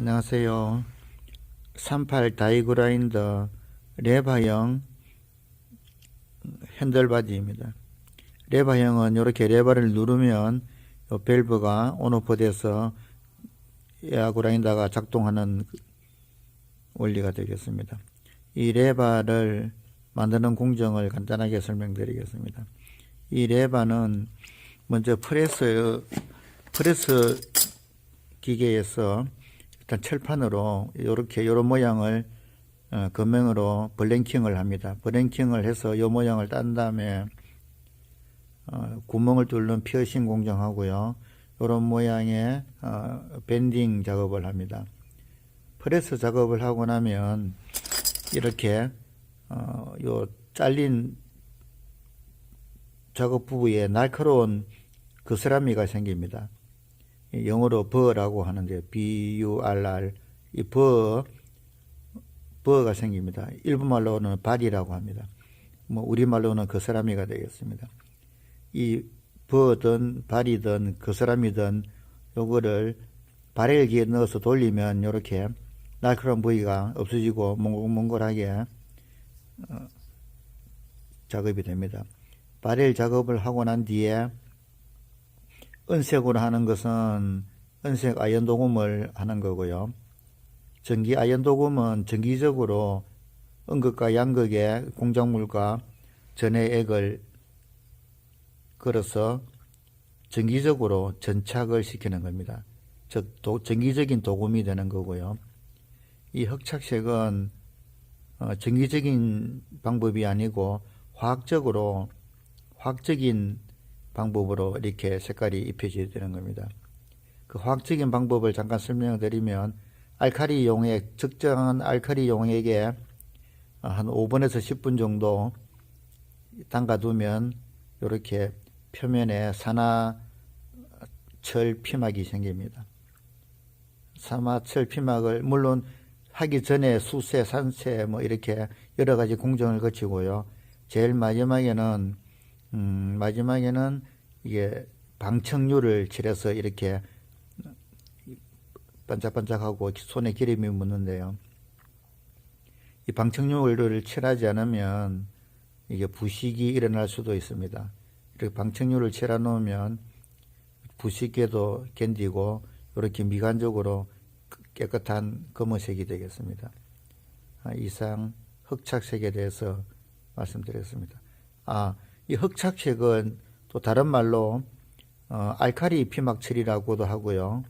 안녕하세요. 38 다이그라인더 레바형 핸들바디입니다. 레바형은 이렇게 레바를 누르면 요 밸브가 온오프 돼서 에어 그라인더가 작동하는 그 원리가 되겠습니다. 이 레바를 만드는 공정을 간단하게 설명드리겠습니다. 이 레바는 먼저 프레스 프레스 기계에서 철판으로 이렇게 이런 모양을 어, 금형으로 블랭킹을 합니다. 블랭킹을 해서 이 모양을 딴 다음에 어, 구멍을 뚫는 피어싱 공정하고요. 이런 모양의 어, 밴딩 작업을 합니다. 프레스 작업을 하고 나면 이렇게 어, 요 잘린 작업 부위에 날카로운 그스라미가 생깁니다. 이 영어로 버라고 하는데 B-U-R-R 이 버, 버가 생깁니다. 일본말로는 발이라고 합니다. 뭐 우리말로는 그스라미가 되겠습니다. 이 버든 발이든 그스라미든 요거를 발열기에 넣어서 돌리면 이렇게 날카로운 부위가 없어지고 몽글몽글하게 어, 작업이 됩니다. 발열 작업을 하고 난 뒤에 은색으로 하는 것은 은색 아연 도금을 하는 거고요. 전기 아연 도금은 정기적으로 음극과 양극의 공작물과 전해 액을 걸어서 정기적으로 전착을 시키는 겁니다. 즉, 도, 정기적인 도금이 되는 거고요. 이 흑착색은 어, 정기적인 방법이 아니고 화학적으로 화학적인 방법으로 이렇게 색깔이 입혀져야 되는 겁니다. 그 화학적인 방법을 잠깐 설명을 드리면 알카리 용액, 적정한 알카리 용액에 한 5분에서 10분 정도 담가두면 이렇게 표면에 산화철 피막이 생깁니다. 산화철 피막을 물론 하기 전에 수세, 산세 뭐 이렇게 여러 가지 공정을 거치고요. 제일 마지막에는 음, 마지막에는 이게 방청류를 칠해서 이렇게 반짝반짝하고 손에 기름이 묻는데요. 이 방청류를 칠하지 않으면 이게 부식이 일어날 수도 있습니다. 이렇게 방청류를 칠해 놓으면 부식에도 견디고 이렇게 미관적으로 깨끗한 검은색이 되겠습니다. 아, 이상 흑착색에 대해서 말씀드렸습니다. 아, 이 흑착색은 또 다른 말로 어, 알카리 피막칠이라고도 하고요.